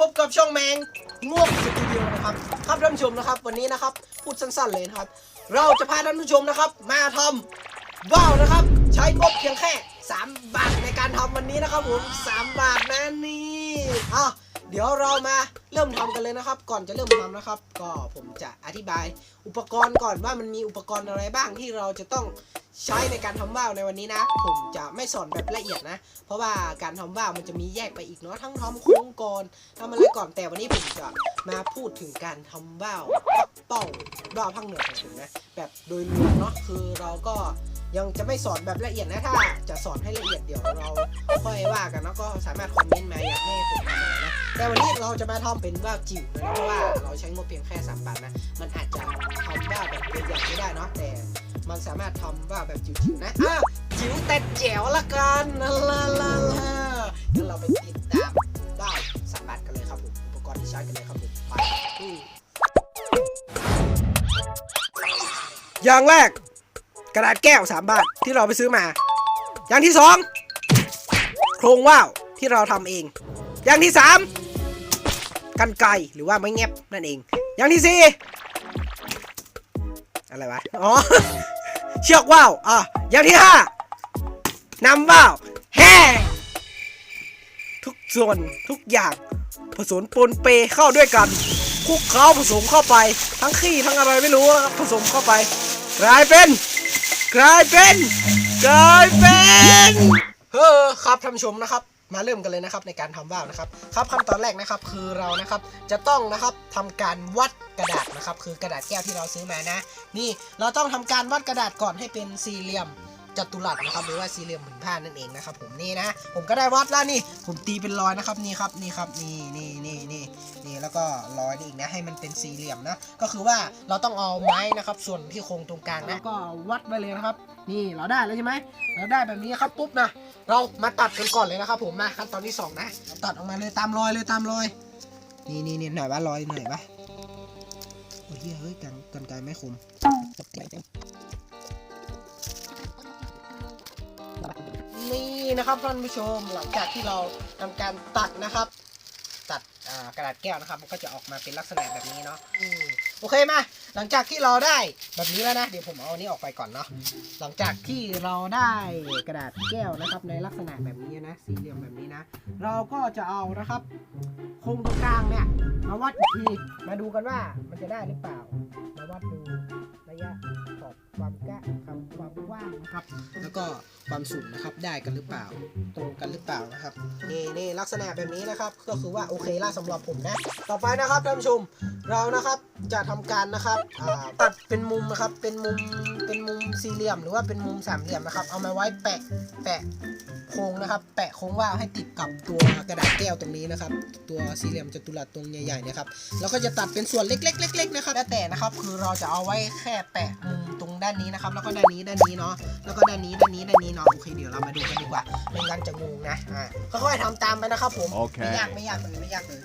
พบกับช่องแมงง่วงสตูดิโอนะครับครับท่านผู้ชมนะครับ วันนี้นะครับ พูดสั้นๆเลยนะครับ เราจะพาท่านผู้ชมนะครับ มาทำว่าวนะครับ ใช้งบเพียงแค่ 3 บาทในการทำวันนี้นะครับผม 3 บาทนะนี่อะ เดี๋ยวเรามาเริ่มทำกันเลยนะครับ ก่อนจะเริ่มทำนะครับ ก็ผมจะอธิบาย อุปกรณ์ก่อนว่ามันมีอุปกรณ์อะไรบ้างที่เราจะต้องใช้ในการทำว่าวในวันนี้นะ ผมจะไม่สอนแบบละเอียดนะ เพราะว่าการทำว่าวมันจะมีแยกไปอีกเนาะทั้งทำโค้งก่อนทำอะไรก่อนแต่วันนี้ผมจะมาพูดถึงการทำว่าวปักเป้าว่าวภาคเหนือของผมนะ แบบโดยรวมเนาะคือเราก็ยังจะไม่สอนแบบละเอียดนะถ้าจะสอนให้ละเอียดเดี๋ยวเราค่อยว่ากันแล้วก็สามารถคอมเมนต์มาอยากให้ผมทำอะไรนะ แต่วันนี้เราจะมาทำเป็นว่าวจิ๋วนะเพราะว่าเราใช้งบเพียงแค่สามบาทนะ มันอาจจะทำว่าวแบบใหญ่ๆไม่ได้เนาะแต่มันสามารถทำว่าแบบจิ๋วๆนะอะจิ๋วแต่แจ๋วละกันลาลาลางั้นเราไปติดตามได้สามบาทกันเลยครับผมอุปกรณ์ที่ใช้กันเลยครับผมไปอืมอย่างแรกกระดาษแก้ว 3 บาทที่เราไปซื้อมา อย่างที่ 2 โครงว่าวที่เราทำเอง อย่างที่ 3 กันไกหรือว่าไม้เงียบนั่นเอง อย่างที่4อะไรวะ อ๋อ เชือกว่าวอะอย่างที่ห้านำว่าวแห่ทุกส่วนทุกอย่างผสมปนเปเข้าด้วยกันคลุกเคล้าผสมเข้าไป ทั้งขี้ทั้งอะไรไม่รู้นะครับผสมเข้าไป กลายเป็น กลายเป็น กลายเป็น เฮ้อครับท่านผู้ชมนะครับ มาเริ่มกันเลยนะครับในการทำว่าวนะครับครับขั้นตอนแรกนะครับคือเรานะครับจะต้องนะครับทำการวัดกระดาษนะครับ คือกระดาษแก้วที่เราซื้อมานะ นี่เราต้องทำการวัดกระดาษก่อนให้เป็นสี่เหลี่ยมจัตุรัสนะครับหรือว่าสี่เหลี่ยมผืนผ้านั่นเองนะครับ ผมนี่นะ ผมก็ได้วัดแล้วนี่ ผมตีเป็นรอยนะครับนี่ครับนี่ครับนี่นี่นี่นี่ แล้วก็รอยนี่อีกนะให้มันเป็นสี่เหลี่ยมนะ ก็คือว่าเราต้องเอาไม้นะครับ ส่วนที่โครงตรงกลางนะก็วัดไปเลยนะครับ นี่เราได้แล้วใช่ไหมเราได้แบบนี้ครับปุ๊บนะเรามาตัดกันก่อนเลยนะครับ ผมมาขั้นตอนที่สองนะตัดออกมาเลยตามรอยเลยตามรอย นี่นี่นี่หน่อยว่ารอยหน่อยปะโอ้ยเฮ้ยกันกันไกลไม่คมนี่นะครับท่านผู้ชมหลังจากที่เราทำการตัดนะครับตัดอ่ากระดาษแก้วนะครับ มันก็จะออกมาเป็นลักษณะแบบนี้เนาะอืมโอเคมา หลังจากที่เราได้แบบนี้แล้วนะ เดี๋ยวผมเอาอันนี้ออกไปก่อนเนาะ หลังจากที่เราได้กระดาษแก้วนะครับ ในลักษณะแบบนี้นะ สี่เหลี่ยมแบบนี้นะ เราก็จะเอานะครับโครงตรงกลางเนี่ย มาวัดอีกที มาดูกันว่ามันจะได้หรือเปล่า มาวัดดูระยะขอบความกะความความกว้างนะครับ แล้วก็ความสูงนะครับ ได้กันหรือเปล่า ตรงกันหรือเปล่านะครับ นี่นี่ลักษณะแบบนี้นะครับ ก็คือว่าโอเคละสำหรับผมนะ ต่อไปนะครับท่านผู้ชม เรานะครับจะทำการนะครับอ่าตัดเป็นมุมนะครับเป็นมุมเป็นมุมสี่เหลี่ยม หรือว่าเป็นมุมสามเหลี่ยมนะครับ เอามาไว้แปะแปะโครงนะครับ แปะโครงว่าวให้ติดกับตัวกระดาษแก้วตรงนี้นะครับ ตัวสี่เหลี่ยมจัตุรัสตรงใหญ่ๆเนะครับแล้วก็จะตัดเป็นส่วนเล็กๆเล็กๆนะครับแล้วแต่นะครับคือเราจะเอาไว้แค่แปะมุมตรงด้านนี้นะครับ แล้วก็ด้านนี้ด้านนี้เนาะแล้วก็ด้านนี้ด้านนี้ด้านนี้เนาะโอเคเดี๋ยวเรามาดูกันดีกว่าไม่งั้นจะงงนะอ่าค่อยๆทำตามไปนะครับผมโอเคไม่ยากไม่ยากเลยไม่ยากเลย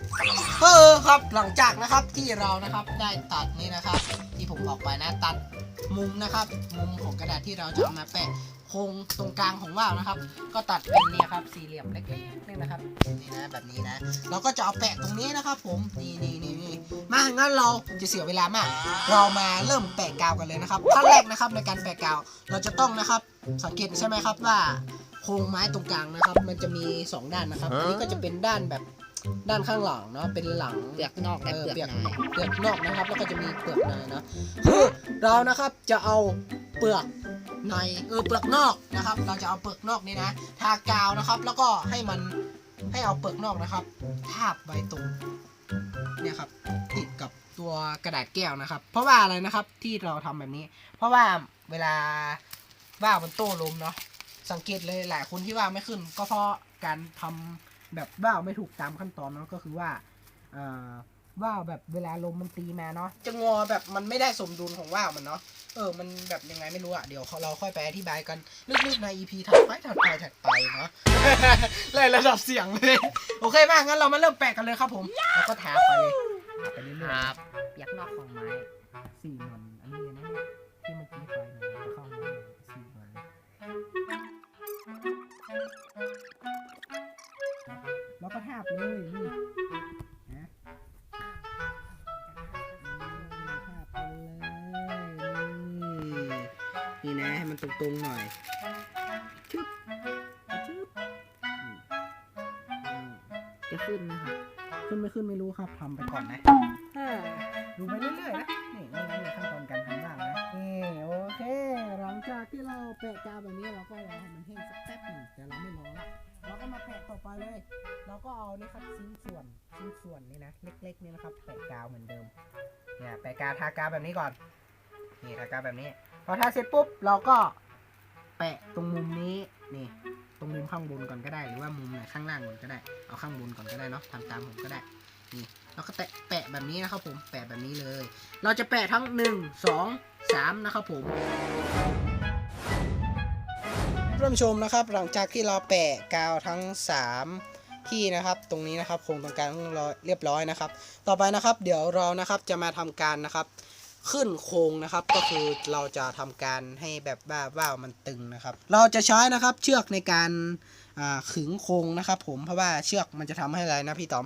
เออครับหลังจากนะครับที่เรานะครับได้ตัดนี่นะครับที่ผมบอกไปนะตัดมุมนะครับ มุมของกระดาษที่เราจะเอามาแปะโครงตรงกลางของว่าวนะครับ ก็ตัดเป็นเนี่ยครับสี่เหลี่ยมเล็กๆนี่นะครับนี่นะแบบนี้นะเราก็จะเอาแปะตรงนี้นะครับ ผมนี่นี่นี่นี่มางั้นเราจะเสียเวลามาก เรามาเริ่มแปะกาวกันเลยนะครับขั้นแรกนะครับในการแปะกาวเราจะต้องนะครับ สังเกตใช่ไหมครับว่าโครงไม้ตรงกลางนะครับ มันจะมีสองด้านนะครับอันนี้ก็จะเป็นด้านแบบ ด้านข้างหลังเนาะเป็นหลังเปลือกนอกและเปลือกในเปลือกนอกนะครับ แล้วก็จะมีเปลือกในเนาะคือเรานะครับจะเอาเปลือกในเออเปลือกนอกนะครับ เราจะเอาเปลือกนอกนี่นะ ทากาวนะครับ แล้วก็ให้มันให้เอาเปลือกนอกนะครับ ทาบไว้ตรงเนี่ยครับติดกับตัวกระดาษแก้วนะครับ เพราะว่าอะไรนะครับที่เราทำแบบนี้ เพราะว่าเวลาว่าวมันโต้ลมเนาะสังเกตเลยหลายคนที่ว่าวไม่ขึ้น ก็เพราะการทำ แบบว่าวไม่ถูกตามขั้นตอนเนาะก็คือว่าเอ่อว่าวแบบเวลาลมมันตีมาเนาะจะงอแบบมันไม่ได้สมดุลของว่าวมันเนาะเออมันแบบยังไงไม่รู้อะเดี๋ยวเราค่อยไปอธิบายกันลึกๆใน EP ถัดไปถัดไปถัดไปเนาะไล่ระดับเสียงเลยโอเคมากงั้นเรามาเริ่มแปะกันเลยครับผมแล้วก็ทาไปเลยทาไปเรื่อยๆครับเปลือกนอกของไม้สี่หมันอันนี้เลยนะเนี่ยที่เมื่อกี้ไฟ ก็แทบเลยนี่นะหาบไปเลยนี่นี่นะให้มันตรงตรงหน่อยชึบชึบจะขึ้นไหมคะขึ้นไม่ขึ้นไม่รู้ครับทำไปก่อนนะดูไปเรื่อยๆนะนี่นี่ขั้นตอนการทำบ้างนะนี่โอเค หลังจากที่เราแปะกาวแบบนี้านี่ครับชิ้นส่วนชิ้นส่วนนี่นะเล็กๆนี่นะครับแปะกาวเหมือนเดิมเนี่ยแปะกาวทากาวแบบนี้ก่อนนี่ทากาวแบบนี้พอทาเสร็จปุ๊บเราก็แปะตรงมุมนี้นี่ตรงมุมข้างบนก่อนก็ได้ หรือว่ามุมไหนข้างล่างก่อนก็ได้เอาข้างบนก่อนก็ได้เนาะทำตามผมก็ได้นี่เราก็แตะแปะแบบนี้นะครับผมแปะแบบนี้เลย เราจะแปะทั้งหนึ่งสองสามนะครับผมท่านผู้ชมนะครับหลังจากที่เราแปะกาวทั้งสาม ที่นะครับตรงนี้นะครับโครงตรงกลางเรียบร้อยนะครับ ต่อไปนะครับเดี๋ยวเรานะครับจะมาทำการนะครับขึ้นโครงนะครับก็คือเราจะทำการให้แบบว่าว่าวมันตึงนะครับ เราจะใช้นะครับเชือกในการอ่าขึงโครงนะครับ ผมเพราะว่าเชือกมันจะทำให้อะไรนะพี่ต๋อม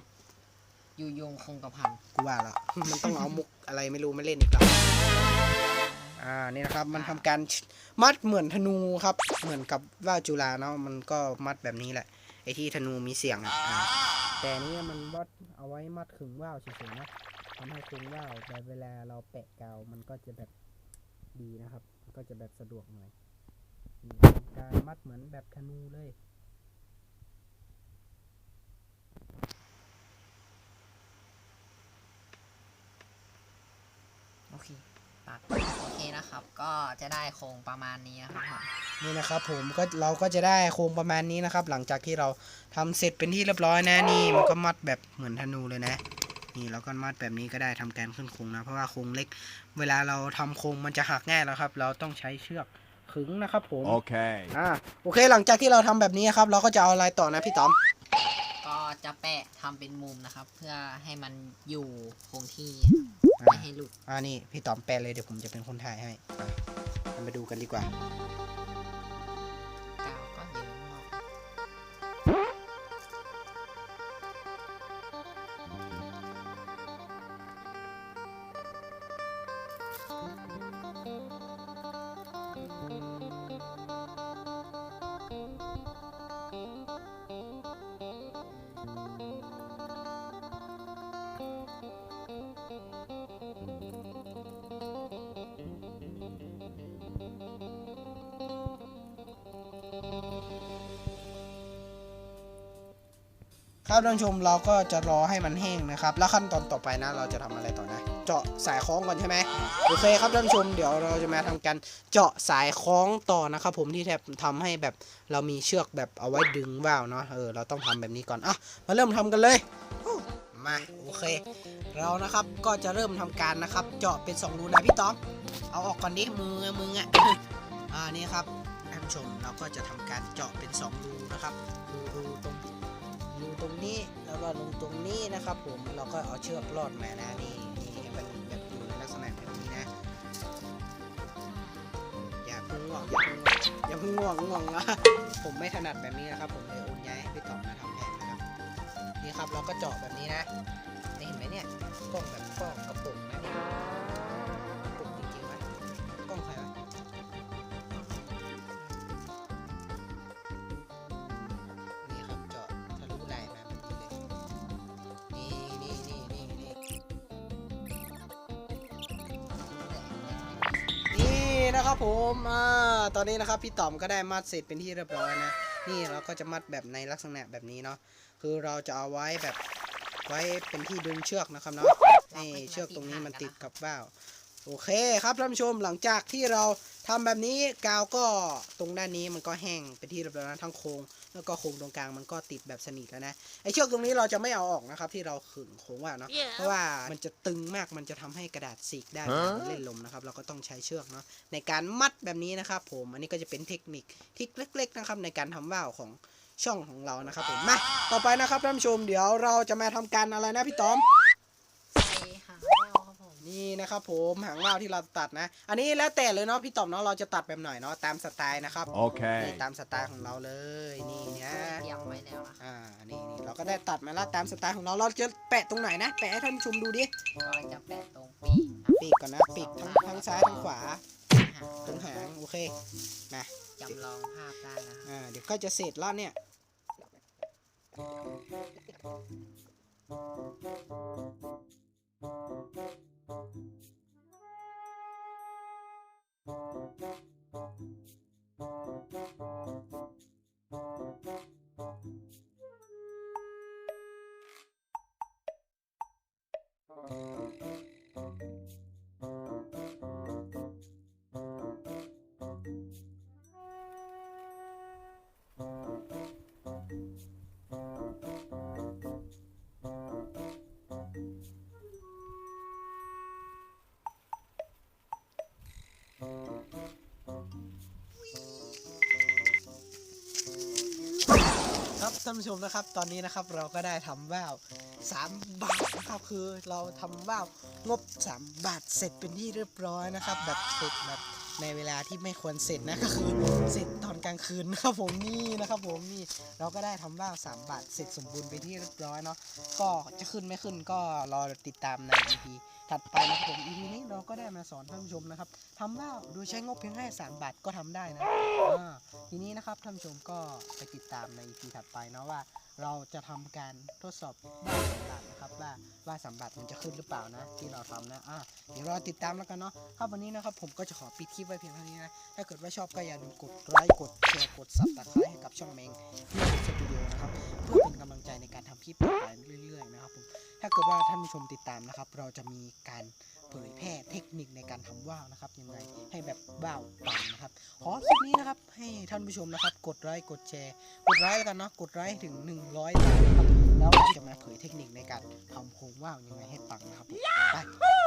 อยู่ยงคงกระพันกูว่าละมันต้องเอามุกอะไรไม่รู้มาเล่นอีกแล้วอ่านี่นะครับมันทำการมัดเหมือนธนูครับเหมือนกับว่าวจุฬาเนาะมันก็มัดแบบนี้แหละ ไอ้ที่ธนูมีเสียงอะอ่าแต่อันนี้มันวัดเอาไว้มัดขึงว่าวเฉยๆนะทำให้ขึงว่าวแต่เวลาเราแปะกาวมันก็จะแบบดีนะครับ มันก็จะแบบสะดวกหน่อยนี่การมัดเหมือนแบบธนูเลย โอเค ตัดโอเคนะครับ ก็จะได้โครงประมาณนี้นะครับผมนี่นะครับผมก็เราก็จะได้โครงประมาณนี้นะครับ หลังจากที่เราทำเสร็จเป็นที่เรียบร้อยนะนี่มันก็มัดแบบเหมือนธนูเลยนะ นี่เราก็มัดแบบนี้ก็ได้ทำการขึ้นโครงนะ เพราะว่าโครงเล็ก เวลาเราทำโครงมันจะหักง่ายแล้วครับ เราต้องใช้เชือกขึงนะครับผม Okay. อ่าโอเค หลังจากที่เราทำแบบนี้ครับ เราก็จะเอาอะไรต่อนะพี่ต๋อมก็จะแปะทำเป็นมุมนะครับ เพื่อให้มันอยู่คงที่อ่า ไม่ให้หลุดอ่านี่พี่ต๋อมแปลเลยเดี๋ยวผมจะเป็นคนถ่ายให้อะเรามาดูกันดีกว่า ครับท่านผู้ชมเราก็จะรอให้มันแห้งนะครับ แล้วขั้นตอนต่อไปนะ เราจะทำอะไรต่อนะ เจาะสายคล้องก่อนใช่ไหมโอเคครับท่านผู้ชมเดี๋ยวเราจะมาทำการเจาะสายคล้องต่อนะครับ ผมที่แทบทำให้แบบเรามีเชือกแบบเอาไว้ดึงว่าวเนาะเออเราต้องทำแบบนี้ก่อนอะมาเริ่มทำกันเลยมาโอเค เรานะครับก็จะเริ่มทำการนะครับ เจาะเป็นสองรูนะพี่ต้อมเอาออกก่อนดิมือมืออะอ่านี่ครับท่านผู้ชมเราก็จะทำการเจาะเป็นสองรูนะครับรูรูตรงรู ตรงนี้แล้วก็รูตรงนี้นะครับ ผมเราก็เอาเชือกลอดมานะนี่นี่ให้มันแบบอยู่ในลักษณะแบบนี้นะอย่าเพิ่งง่วงอย่าเพิ่งง่วงอย่าพิ่งง่วงง่วงนะผมไม่ถนัดแบบนี้นะครับ ผมเลยโอนย้ายพี่ต๋อมมาทำแทนนะครับนี่ครับเราก็เจาะแบบนี้นะเห็นไหมเนี่ยกล้องแบบกล้องกระปุกนะเนี่ย นะครับผมอ่าตอนนี้นะครับพี่ต๋อมก็ได้มัดเสร็จเป็นที่เรียบร้อยนะ นี่เราก็จะมัดแบบในลักษณะแบบนี้เนาะ คือเราจะเอาไว้แบบไว้เป็นที่ดึงเชือกนะครับเนาะนี่เชือกตรงนี้มันติดกับว่าว โอเคครับท่านผู้ชมหลังจากที่เราทำแบบนี้กาวก็ตรงด้านนี้มันก็แห้งเป็นที่เรียบร้อยแล้วทั้งโครงแล้วก็โครงตรงกลางมันก็ติดแบบสนิทแล้วนะไอเชือกตรงนี้เราจะไม่เอาออกนะครับที่เราขึงโค้งว่าเนาะเพราะว่ามันจะตึงมากมันจะทำให้กระดาษสีกได้เวลามันเล่นลมนะครับ เราก็ต้องใช้เชือกเนาะในการมัดแบบนี้นะครับ ผมอันนี้ก็จะเป็นเทคนิคที่เล็ก ๆนะครับ ในการทำว่าวของช่องของเรานะครับผมมาต่อไปนะครับท่านผู้ชมเดี๋ยวเราจะมาทำการอะไรนะพี่ต๋อม ใส่หางว่าวครับผม นี่นะครับผมหางว่าวที่เราตัดนะ อันนี้แล้วแต่เลยเนาะพี่ต๋อมเนาะเราจะตัดแบบไหนเนาะตามสไตล์นะครับโอเค นี่ตามสไตล์ของเราเลยนี่นะเตรียมไว้แล้วนะอ่านี่นี่เราก็ได้ตัดมาแล้วตามสไตล์ของเราเราจะแปะตรงไหนนะแปะให้ท่านผู้ชมดูดิก็จะแปะตรงปีกปีกก่อนนะปีกทั้งทั้งซ้ายทั้งขวาหางตรงหางโอเคมาจำลองภาพได้นะครับอ่าเดี๋ยวก็จะเสร็จแล้วเนี่ย ครั ท่านผู้ชมนะครับ ตอนนี้นะครับเราก็ได้ทำว่าว3บาทนะครับคือเราทำว่าวงบ 3 บาทเสร็จเป็นที่เรียบร้อยนะครับ แบบเสร็จแบบในเวลาที่ไม่ควรเสร็จนะก็คือเสร็จตอนกลางคืนนะครับผมนี่นะครับผมนี่เราก็ได้ทำว่าว3บาทเสร็จสมบูรณ์ไปนที่เรียบร้อยเนาะก็จะขึ้นไม่ขึ้นก็รอติดตามใน EP ถัดไปนะครับผม EP นี้เราก็ได้มาสอนท่านผู้ชมนะครับทำว่าวโดยใช้งบเพียงแค่3บาทก็ทำได้นะอ่าทีนี้นะครับท่านผู้ชมก็ไปติดตามใน EP ถัดไปเนาะว่า เราจะทำการทดสอบบ้านสำบัตินะครับว่าว่าสำบัติมันจะขึ้นหรือเปล่านะที่เราทำนะอะเดี๋ยวรอติดตามแล้วกันเนาะครับวันนี้นะครับผมก็จะขอปิดคลิปไว้เพียงเท่านี้นะถ้าเกิดว่าชอบก็อย่าลืมกดไลค์กดแชร์กดซับสไครต์ให้กับช่องเมงเพื่อสตูดิโอนะครับเพื่อเป็นกำลังใจในการทำคลิปต่อไปเรื่อยๆนะครับผม ถ้าเกิดว่าท่านผู้ชมติดตามนะครับ เราจะมีการเผยแพร่เทคนิคในการทำว่าวนะครับยังไงให้แบบว่าวปังนะครับ ขอคลิปนี้นะครับให้ท่านผู้ชมนะครับ กดไลค์กดแชร์ กดไลค์แล้วกันเนาะกดไลค์ถึง 100ไลค์นะครับแล้วเราจะมาเผยเทคนิคในการทำโครงว่าวยังไงให้ปังนะครับไป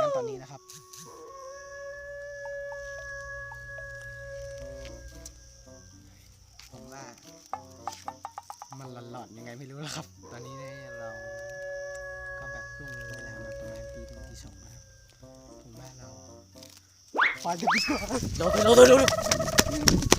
งั้นตอนนี้นะครับผมว่ามันหลอนๆยังไงไม่รู้แล้วครับ ตอนนี้เนี่ย ผมว่าเราไป